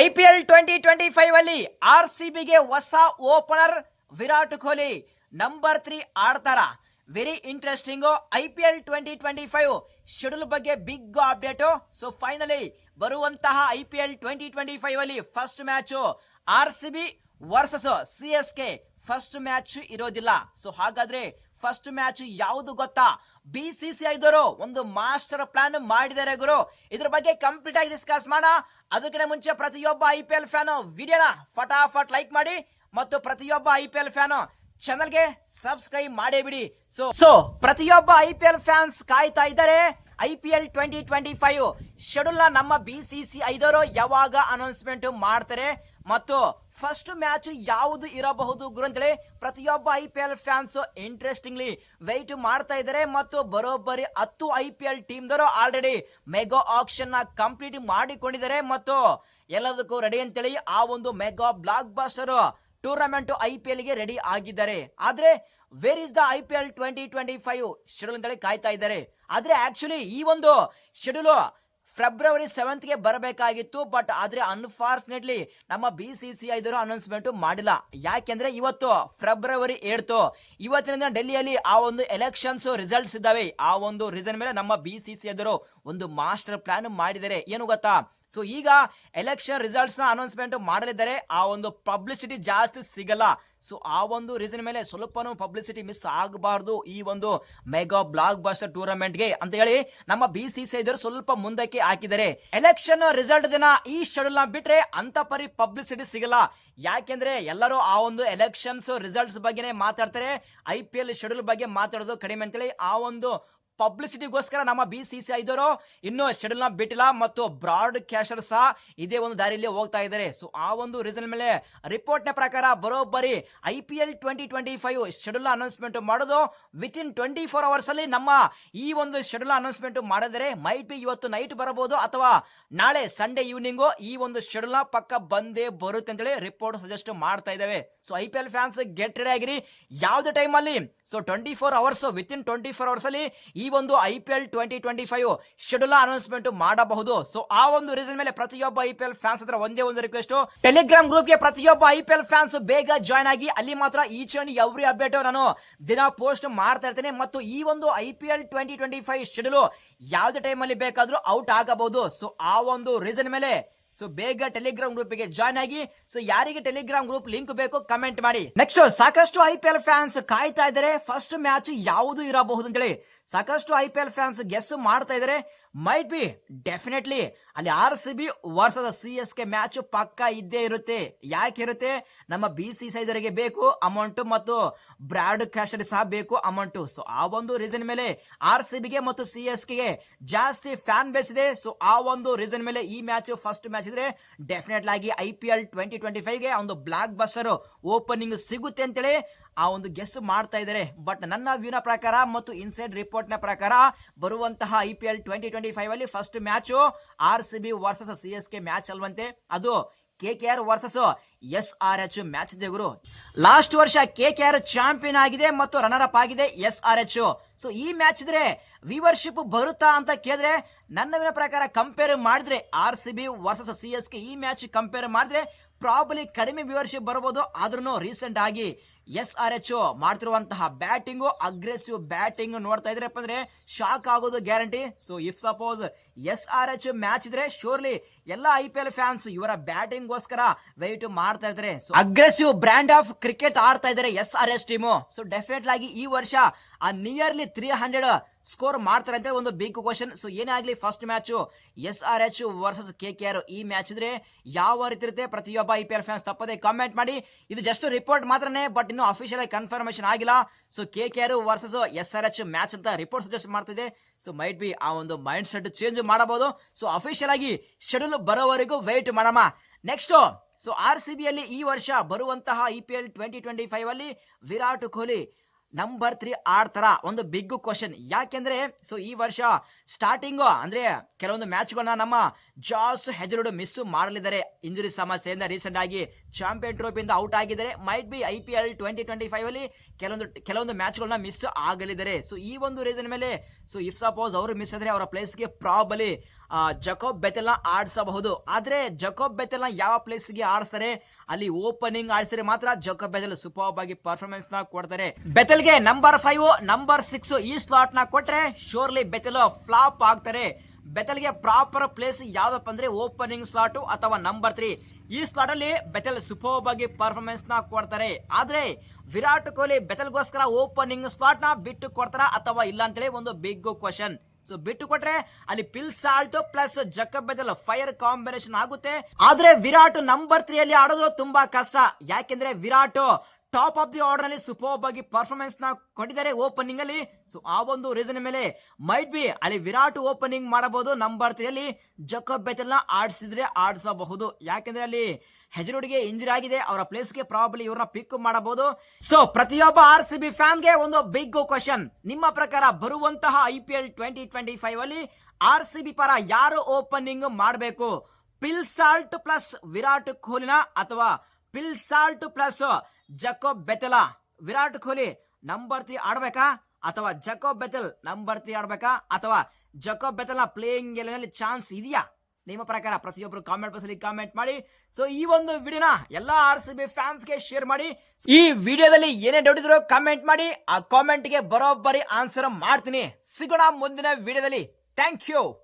I P L twenty twenty five ಅಲ್ಲಿ R C ಬಿಗೆ ಹೊಸ opener Virat Kohli number three ಆಡ್ತಾರ. Very interesting I P L twenty twenty five schedule ಬಗ್ಗೆ big update so finally ಬರುವಂತಹ I P L twenty twenty five ಅಲ್ಲಿ first match R C B versus C S K first match ಇರೋದಿಲ್ಲ. So ಹಾಗಾದ್ರೆ first match ಯಾವುದು ಗೊತ್ತಾ? B C C ಐದವರು ಒಂದು master plan ಮಾಡಿದ್ದಾರೆ ಗುರು. ಇದ್ರ ಬಗ್ಗೆ ಕಂಪ್ಲೀಟ್ ಆಗಿ ಡಿಸ್ಕಸ್ ಮಾಡೋಣ. ಅದಕ್ಕಿಂತ ಮುಂಚೆ ಪ್ರತಿಯೊಬ್ಬ ಐ ಪಿ ಎಲ್ ಫ್ಯಾನು ವಿಡಿಯೋನ ಫಟಾಫಟ್ ಲೈಕ್ ಮಾಡಿ ಮತ್ತು ಪ್ರತಿಯೊಬ್ಬ ಐ ಪಿ ಎಲ್ ಫ್ಯಾನು ಚಾನಲ್ಗೆ ಸಬ್ಸ್ಕ್ರೈಬ್ ಮಾಡೇ ಬಿಡಿ. ಸೊ ಸೊ ಪ್ರತಿಯೊಬ್ಬ ಐ ಪಿ ಎಲ್ ಫ್ಯಾನ್ಸ್ ಕಾಯ್ತಾ ಇದ್ದಾರೆ. I P L twenty twenty five schedule ನಮ್ಮ ಬಿ ಸಿ ಸಿ ಐದವರು ಯಾವಾಗ ಅನೌನ್ಸ್ಮೆಂಟ್ ಮಾಡ್ತಾರೆ ಮತ್ತು ಫಸ್ಟ್ ಮ್ಯಾಚ್ ಯಾವುದು ಇರಬಹುದು ಗುರು ಅಂತೇಳಿ ಪ್ರತಿಯೊಬ್ಬ I P L fans interestingly wait ಮಾಡ್ತಾ ಇದ್ದಾರೆ ಮತ್ತು ಬರೋಬ್ಬರಿ ಹತ್ತು ಐ ಪಿ ಎಲ್ ಟೀಮ್ದವರು ಆಲ್ರೆಡಿ ಮೆಗಾ ಆಕ್ಷನ್ನ ಕಂಪ್ಲೀಟ್ ಮಾಡಿಕೊಂಡಿದ್ದಾರೆ ಮತ್ತು ಎಲ್ಲದಕ್ಕೂ ರೆಡಿ ಅಂತೇಳಿ ಆ ಒಂದು mega block buster tournament I P ಎಲ್ಗೆ ready ಆಗಿದ್ದಾರೆ. ಆದ್ರೆ where is the I P L twenty twenty five schedule ಅಂತೇಳಿ ಕಾಯ್ತಾ ಇದ್ದಾರೆ. ಆದ್ರೆ ಆಕ್ಚುಲಿ ಈ ಒಂದು ಶೆಡ್ಯೂಲ್ ಫೆಬ್ರವರಿ ಸೆವೆಂತ್ಗೆ ಬರಬೇಕಾಗಿತ್ತು ಬಟ್ ಆದ್ರೆ ಅನ್ಫಾರ್ಚುನೇಟ್ಲಿ ನಮ್ಮ ಬಿ ಸಿ ಸಿ ಐದರು ಅನೌನ್ಸ್ಮೆಂಟ್ ಮಾಡಿಲ್ಲ. ಯಾಕೆಂದ್ರೆ ಇವತ್ತು ಫೆಬ್ರವರಿ ಏಳ್ತು. ಇವತ್ತಿನ ದಿನ ಡೆಲ್ಲಿಯಲ್ಲಿ ಆ ಒಂದು ಎಲೆಕ್ಷನ್ಸ್ ರಿಸಲ್ಟ್ಸ್ ಇದ್ದಾವೆ. ಆ ಒಂದು ರೀಸನ್ ಮೇಲೆ ನಮ್ಮ ಬಿ ಸಿ ಸಿ ಒಂದು ಮಾಸ್ಟರ್ ಪ್ಲಾನ್ ಮಾಡಿದರೆ ಏನು ಗೊತ್ತಾ? ಸೊ ಈಗ ಎಲೆಕ್ಷನ್ ರಿಸಲ್ಟ್ಸ್ನ ಅನೌನ್ಸ್ಮೆಂಟ್ ಮಾಡಲಿದ್ದಾರೆ. ಆ ಒಂದು ಪಬ್ಲಿಸಿಟಿ ಜಾಸ್ತಿ ಸಿಗಲ್ಲ. ಸೊ ಆ ಒಂದು ರೀಸನ್ ಮೇಲೆ ಸ್ವಲ್ಪನೂ ಪಬ್ಲಿಸಿಟಿ ಮಿಸ್ ಆಗಬಾರ್ದು ಈ ಒಂದು ಮೆಗಾ ಬ್ಲಾಕ್ ಬಸ್ಟರ್ ಟೂರ್ನಮೆಂಟ್ಗೆ ಅಂತ ಹೇಳಿ ನಮ್ಮ ಬಿ ಸಿ ಸಿ ಐದರು ಸ್ವಲ್ಪ ಮುಂದಕ್ಕೆ ಹಾಕಿದ್ದಾರೆ. ಎಲೆಕ್ಷನ್ ರಿಸಲ್ಟ್ ದಿನ ಈ ಶೆಡ್ಯೂಲ್ನ ಬಿಟ್ರೆ ಅಂತ ಪರಿ ಪಬ್ಲಿಸಿಟಿ ಸಿಗಲ್ಲ. ಯಾಕೆಂದ್ರೆ ಎಲ್ಲರೂ ಆ ಒಂದು ಎಲೆಕ್ಷನ್ಸ್ ರಿಸಲ್ಟ್ಸ್ ಬಗ್ಗೆನೇ ಮಾತಾಡ್ತಾರೆ. ಐ ಪಿ ಎಲ್ ಶೆಡ್ಯೂಲ್ ಬಗ್ಗೆ ಮಾತಾಡೋದು ಕಡಿಮೆ ಅಂತೇಳಿ ಆ ಒಂದು ಪಬ್ಲಿಸಿಟಿಗೋಸ್ಕರ ನಮ್ಮ ಬಿ ಸಿ ಸಿ ಐದವರು ಇನ್ನೂ ಶೆಡ್ಯೂಲ್ನ ಬಿಟ್ಟಿಲ್ಲ ಮತ್ತು ಬ್ರಾಡ್ ಕ್ಯಾಶರ್ ಸಹ ಇದೇ ಒಂದು ದಾರಿಯಲ್ಲಿ ಹೋಗ್ತಾ ಇದ್ದಾರೆ. ಸೊ ಆ ಒಂದು ರೀಸನ್ ಮೇಲೆ ರಿಪೋರ್ಟ್ನ ಪ್ರಕಾರ ಬರೋಬ್ಬರಿ I P L twenty twenty five schedule announcement ಮಾಡೋದು within twenty four hours ಅಲ್ಲಿ ನಮ್ಮ ಈ ಒಂದು ಶೆಡ್ಯೂಲ್ ಅನೌನ್ಸ್ಮೆಂಟ್ ಮಾಡಿದರೆ ಮೈಟ್ ಬಿ ಇವತ್ತು ನೈಟ್ ಬರಬಹುದು ಅಥವಾ ನಾಳೆ ಸಂಡೇ ಈವ್ನಿಂಗು ಈ ಒಂದು ಶೆಡ್ಯೂಲ್ನ ಪಕ್ಕ ಬಂದೇ ಬರುತ್ತೆ ಅಂತೇಳಿ ರಿಪೋರ್ಟ್ ಸಜೆಸ್ಟ್ ಮಾಡ್ತಾ ಇದ್ದಾವೆ. So I P L fans get ready ಆಗಿರಿ. ಯಾವುದೇ ಟೈಮ್ ಅಲ್ಲಿ so twenty four hours within twenty four hours ಅಲ್ಲಿ ಈ ಒಂದು I P L twenty twenty five schedule announcement ಮಾಡಬಹುದು. ಸೊ ಆ ಒಂದು ರೀಸನ್ ಮೇಲೆ ಪ್ರತಿಯೊಬ್ಬ ಐ ಪಿ ಎಲ್ ಫ್ಯಾನ್ಸ್ ಹತ್ರ ಒಂದೇ ಒಂದು ರಿಕ್ವೆಸ್ಟ್ ಟೆಲಿಗ್ರಾಮ್ ಗ್ರೂಪ್ಗೆ ಪ್ರತಿಯೊಬ್ಬ ಐ ಪಿ ಎಲ್ ಫ್ಯಾನ್ಸ್ ಬೇಗ ಜಾಯ್ನ್ ಆಗಿ ಅಲ್ಲಿ ಮಾತ್ರ ಈಚ್ ಅಂಡ್ ಎವ್ರಿ ಅಪ್ಡೇಟ್ ನಾನು ದಿನ ಪೋಸ್ಟ್ ಮಾಡ್ತಾ ಇರ್ತೇನೆ. ಮತ್ತು ಈ ಒಂದು I P L twenty twenty five schedule ಯಾವುದೇ ಟೈಮ್ ಅಲ್ಲಿ ಬೇಕಾದ್ರೂ ಔಟ್ ಆಗಬಹುದು. ಸೊ ಆ ಒಂದು ರೀಸನ್ ಮೇಲೆ ಸೊ ಬೇಗ ಟೆಲಿಗ್ರಾಮ್ ಗ್ರೂಪ್ಗೆ ಜಾಯ್ನ್ ಆಗಿ. ಸೊ ಯಾರಿಗೆ ಟೆಲಿಗ್ರಾಮ್ ಗ್ರೂಪ್ ಲಿಂಕ್ ಬೇಕು ಕಮೆಂಟ್ ಮಾಡಿ. ನೆಕ್ಸ್ಟ್ ಸಾಕಷ್ಟು ಐ ಪಿ ಎಲ್ ಫ್ಯಾನ್ಸ್ ಕಾಯ್ತಾ ಇದ್ದಾರೆ. ಫಸ್ಟ್ ಮ್ಯಾಚ್ ಯಾವುದು ಇರಬಹುದು ಅಂತೇಳಿ. ಸಾಕಷ್ಟು I P L fans guess ಮಾಡ್ತಾ ಇದ್ದಾರೆ. ಮೈಟ್ ಬಿ ಡೆಫಿನೆಟ್ಲಿ ಅಲ್ಲಿ ಆರ್ ಸಿ ಬಿ ವರ್ಷದ ಸಿ ಎಸ್ ಕೆ ಮ್ಯಾಚ್ ಪಕ್ಕ ಇದ್ದೇ ಇರುತ್ತೆ. ಯಾಕೆ ಇರುತ್ತೆ? ನಮ್ಮ ಬಿ ಸಿ ಸೈದರಿಗೆ ಬೇಕು ಅಮೌಂಟ್ ಮತ್ತು ಬ್ರಾಡ್ ಕ್ಯಾಶ್ ಸಹ ಬೇಕು ಅಮೌಂಟ್ ಸೊ ಆ ಒಂದು ರೀಸನ್ ಮೇಲೆ ಆರ್ ಸಿ ಬಿಗೆ ಮತ್ತು ಸಿ ಎಸ್ ಕೆಗೆ ಜಾಸ್ತಿ ಫ್ಯಾನ್ ಬೇಸ್ ಇದೆ. ಸೊ ಆ ಒಂದು ರೀಸನ್ ಮೇಲೆ ಈ ಮ್ಯಾಚ್ ಫಸ್ಟ್ ಮ್ಯಾಚ್ ಇದ್ರೆ ಡೆಫಿನೆಟ್ ಆಗಿ I P L twenty twenty ಫೈವ್ಗೆ ಒಂದು ಬ್ಲಾಕ್ ಬಸ್ಟರ್ ಓಪನಿಂಗ್ ಸಿಗುತ್ತೆ ಅಂತೇಳಿ ಆ ಒಂದು ಗೆಸ್ ಮಾಡ್ತಾ ಇದ್ದಾರೆ. ಬಟ್ ನನ್ನ ವ್ಯೂನ ಪ್ರಕಾರ ಮತ್ತು ಇನ್ಸೈಡ್ ರಿಪೋರ್ಟ್ನ ಪ್ರಕಾರ ಬರುವಂತಹ I P L twenty twenty five ಅಲ್ಲಿ first match R C B versus C S K match ಅಲ್ವಂತೆ. ಅದು K K R versus S R H match ಇದೆ ಗುರು. ಲಾಸ್ಟ್ ವರ್ಷ ಕೆ ಕೆ ಆರ್ ಚಾಂಪಿಯನ್ ಆಗಿದೆ ಮತ್ತು ರನ್ನರ್ ಅಪ್ ಆಗಿದೆ S R H so ಈ match ಇದ್ರೆ ವಿವರ್ಶಿಪ್ ಬರುತ್ತಾ ಅಂತ ಕೇಳಿದ್ರೆ ನನ್ನ ಪ್ರಕಾರ ಕಂಪೇರ್ ಮಾಡಿದ್ರೆ R C B versus C S K ಈ ಮ್ಯಾಚ್ ಕಂಪೇರ್ ಮಾಡಿದ್ರೆ ಪ್ರಾಬಲಿ ಕಡಿಮೆ ವಿವರ್ಶಿಪ್ ಬರಬಹುದು ಆದ್ರೂ ರೀಸೆಂಟ್ ಆಗಿ ಎಸ್ ಆರ್ ಎಚ್ ಮಾಡ್ತಿರುವಂತಹ ಬ್ಯಾಟಿಂಗು, ಅಗ್ರೆಸಿವ್ ಬ್ಯಾಟಿಂಗ್ ನೋಡ್ತಾ ಇದ್ರಪ್ಪ ಅಂದ್ರೆ ಶಾಕ್ ಆಗೋದು guarantee. So if suppose S R H match ಇದ್ರೆ ಶೋರ್ಲಿ ಎಲ್ಲ ಐ ಪಿ ಎಲ್ ಫ್ಯಾನ್ಸ್ ಇವರ ಬ್ಯಾಟಿಂಗ್ ಗೋಸ್ಕರ ವೆಯ್ಟ್ ಮಾಡ್ತಾ ಇದ್ದಾರೆ ಅಗ್ರೆಸಿವ್ ಬ್ರ್ಯಾಂಡ್ ಆಫ್ ಕ್ರಿಕೆಟ್ ಆಡ್ತಾ ಇದ್ದಾರೆ S R S team so definite ಆಗಿ ಈ ವರ್ಷ ಆ ನಿಯರ್ಲಿ ತ್ರೀ ಹಂಡ್ರೆಡ್ ಸ್ಕೋರ್ ಮಾಡ್ತಾರೆ ಅಂತ ಒಂದು ಬಿಗ್ ಕ್ವಶನ್ ಸೊ ಏನೇ ಆಗಲಿ first match S R H versus K K R ಈ ಮ್ಯಾಚ್ ಇದ್ರೆ ಯಾವ ರೀತಿ ಇರುತ್ತೆ ಪ್ರತಿಯೊಬ್ಬ ಐ ಪಿ ಎಲ್ ಫ್ಯಾನ್ಸ್ ತಪ್ಪದೆ ಕಾಮೆಂಟ್ ಮಾಡಿ. ಇದು ಜಸ್ಟ್ ರಿಪೋರ್ಟ್ ಮಾತ್ರನೇ ಬಟ್ ಇನ್ನು ಅಫಿಷಿಯಲ್ ಆಗಿ ಕನ್ಫರ್ಮೇಶನ್ ಆಗಿಲ್ಲ. So K K R versus S R H match ಅಂತ ರಿಪೋರ್ಟ್ ಸಜೆಸ್ಟ್ ಮಾಡ್ತಿದೆ. ಸೊ ಮೈಟ್ ಬಿ ಆ ಒಂದು ಮೈಂಡ್ ಸೆಟ್ ಚೇಂಜ್ ಮಾಡಬಹುದು. ಸೊ ಅಫಿಷಿಯಲ್ ಆಗಿ ಶೆಡ್ಯೂಲ್ ಬರೋವರೆಗೂ ವೆಯ್ಟ್ ಮಾಡಮ್ಮ. Next so R C B ಅಲ್ಲಿ ಈ ವರ್ಷ ಬರುವಂತಹ I P L twenty twenty five ಅಲ್ಲಿ ವಿರಾಟ್ ಕೊಹ್ಲಿ ನಂಬರ್ ತ್ರೀ ಆಡ್ತಾರ ಒಂದು ಬಿಗ್ ಕ್ವಶನ್ ಯಾಕೆಂದ್ರೆ ಸೊ ಈ ವರ್ಷ ಸ್ಟಾರ್ಟಿಂಗು ಅಂದ್ರೆ ಕೆಲವೊಂದು ಮ್ಯಾಚ್ಗಳನ್ನ ನಮ್ಮ ಜಾಸ್ ಹೆಜರುಡು ಮಿಸ್ ಮಾಡಲಿದ್ದಾರೆ. ಇಂಜುರಿ ಸಮಸ್ಯೆಯಿಂದ ರೀಸೆಂಟ್ ಆಗಿ ಚಾಂಪಿಯನ್ ಟ್ರೋಫಿಯಿಂದ ಔಟ್ ಆಗಿದ್ದಾರೆ. Might be I P L twenty twenty five ಅಲ್ಲಿ ಕೆಲವೊಂದು ಕೆಲವೊಂದು ಮ್ಯಾಚ್ಗಳನ್ನ ಮಿಸ್ ಆಗಲಿದ್ದಾರೆ. ಸೊ ಈ ಒಂದು ರೀಸನ್ ಮೇಲೆ ಸೊ ಇಫ್ ಸಪೋಸ್ ಅವರು ಮಿಸ್ ಆದ್ರೆ ಅವರ ಪ್ಲೇಸ್ಗೆ ಪ್ರಾಬಲಿ ಜಕೋಬ್ ಬೆತೆಲ್ನ ಆಡಿಸಬಹುದು. ಆದ್ರೆ ಜಕೋಬ್ ಬೆತೆಲ್ನ ಯಾವ ಪ್ಲೇಸ್ಗೆ ಆಡಿಸ್ತಾರೆ? ಅಲ್ಲಿ ಓಪನಿಂಗ್ ಆಡಿಸಿದ್ರೆ ಮಾತ್ರ ಜಕೋಬ್ ಬೆತೆಲ್ ಸೂಪರ್ ಆಗಿ ಪರ್ಫಾರ್ಮೆನ್ಸ್ನ ಕೊಡ್ತಾರೆ. ಬೆತೆಲ್ಗೆ ನಂಬರ್ ಫೈವ್ ನಂಬರ್ ಸಿಕ್ಸ್ ಈ ಸ್ಲಾಟ್ನ ಕೊಟ್ರೆ ಶೋರ್ಲಿ ಬೆತೆಲ್ ಫ್ಲಾಪ್ ಆಗ್ತಾರೆ. ಬೆತಲ್ಗೆ ಪ್ರಾಪರ್ ಪ್ಲೇಸ್ ಯಾವ್ದಪ್ಪ ಅಂದ್ರೆ ಓಪನಿಂಗ್ ಸ್ಲಾಟ್ ಅಥವಾ ನಂಬರ್ ತ್ರೀ ಈ ಸ್ಲಾಟ್ ಅಲ್ಲಿ ಬೆತಲ್ ಸೂಪರ್ ಆಗಿ ಪರ್ಫಾರ್ಮೆನ್ಸ್ನ ಕೊಡ್ತಾರೆ. ಆದ್ರೆ ವಿರಾಟ್ ಕೊಹ್ಲಿ ಬೆತಲ್ಗೋಸ್ಕರ ಓಪನಿಂಗ್ ಸ್ಲಾಟ್ನ ಬಿಟ್ಟು ಕೊಡ್ತಾರ ಅಥವಾ ಇಲ್ಲ ಅಂತೇಳಿ ಒಂದು ಬಿಗ್ ಕ್ವಶನ್ ಸೊ ಬಿಟ್ಟು ಕೊಟ್ರೆ ಅಲ್ಲಿ Phil Salt plus Jacob Bethell fire combination ಆಗುತ್ತೆ. ಆದ್ರೆ ವಿರಾಟ್ ನಂಬರ್ ತ್ರೀ ಅಲ್ಲಿ ಆಡೋದು ತುಂಬಾ ಕಷ್ಟ. ಯಾಕೆಂದ್ರೆ Virat top of the order ಅಲ್ಲಿ ಸೂಪರ್ ಆಗಿ ಪರ್ಫಾರ್ಮೆನ್ಸ್ನ ಕೊಟ್ಟಿದ್ದಾರೆ ಓಪನಿಂಗ್ ಅಲ್ಲಿ. ಸೊ ಆ ಒಂದು ರೀಸನ್ ಮೇಲೆ ಮೈಟ್ ಬಿ ಅಲ್ಲಿ ವಿರಾಟ್ ಓಪನಿಂಗ್ ಮಾಡಬಹುದು ನಂಬರ್ ಭಾರತೀಯಲ್ಲಿ ಜಕೋಬ್ ಬೆತಲ್ನ ಆಡಿಸಿದ್ರೆ ಆಡಿಸಬಹುದು. ಯಾಕೆಂದ್ರೆ ಅಲ್ಲಿ ಹೆಜರುಡಿಗೆ ಇಂಜುರಿ ಆಗಿದೆ. ಅವರ ಪ್ಲೇಸ್ಗೆ ಪ್ರಾಬಲಿ ಇವ್ರನ್ನ ಪಿಕ್ ಮಾಡಬಹುದು. ಸೊ ಪ್ರತಿಯೊಬ್ಬ ಆರ್ ಸಿ ಬಿ ಫ್ಯಾನ್ಗೆ ಒಂದು ಬಿಗ್ ಕ್ವಶನ್ ನಿಮ್ಮ ಪ್ರಕಾರ ಬರುವಂತಹ I P L twenty twenty five ಅಲ್ಲಿ ಆರ್ ಸಿ ಬಿ ಪರ ಯಾರು ಓಪನಿಂಗ್ ಮಾಡಬೇಕು? ಪಿಲ್ ಸಾಲ್ಟ್ ಪ್ಲಸ್ ವಿರಾಟ್ ಕೊಹ್ಲಿನ ಅಥವಾ Phil Salt plus Jacob Bethell. Virat Kohli number three ಆಡ್ಬೇಕಾ? ಅಥವಾ ಜಕೋ ಬೆತಲ್ ನಂಬರ್ ತ್ರೀ ಆಡ್ಬೇಕಾ? ಅಥವಾ ಜಕೋ ಬೆತಲ ಪ್ಲೇಯಿಂಗ್ ಎಲೆನಲ್ಲಿ ಚಾನ್ಸ್ ಇದೆಯಾ? ನಿಮ್ಮ ಪ್ರಕಾರ ಪ್ರತಿಯೊಬ್ಬರು ಕಾಮೆಂಟ್ ಬಾಕ್ಸ್ ಅಲ್ಲಿ ಕಾಮೆಂಟ್ ಮಾಡಿ. ಸೊ ಈ ಒಂದು ವಿಡಿಯೋನ ಎಲ್ಲಾ ಆರ್ ಸಿ ಬಿ ಫ್ಯಾನ್ಸ್ಗೆ ಶೇರ್ ಮಾಡಿ. ಈ ವಿಡಿಯೋದಲ್ಲಿ ಏನೇ ಡೌಟ್ ಇದ್ರು ಕಾಮೆಂಟ್ ಮಾಡಿ. ಆ ಕಾಮೆಂಟ್ಗೆ ಬರೋಬ್ಬರಿ ಆನ್ಸರ್ ಮಾಡ್ತೀನಿ. ಸಿಗೋಣ ಮುಂದಿನ ವಿಡಿಯೋದಲ್ಲಿ. Thank you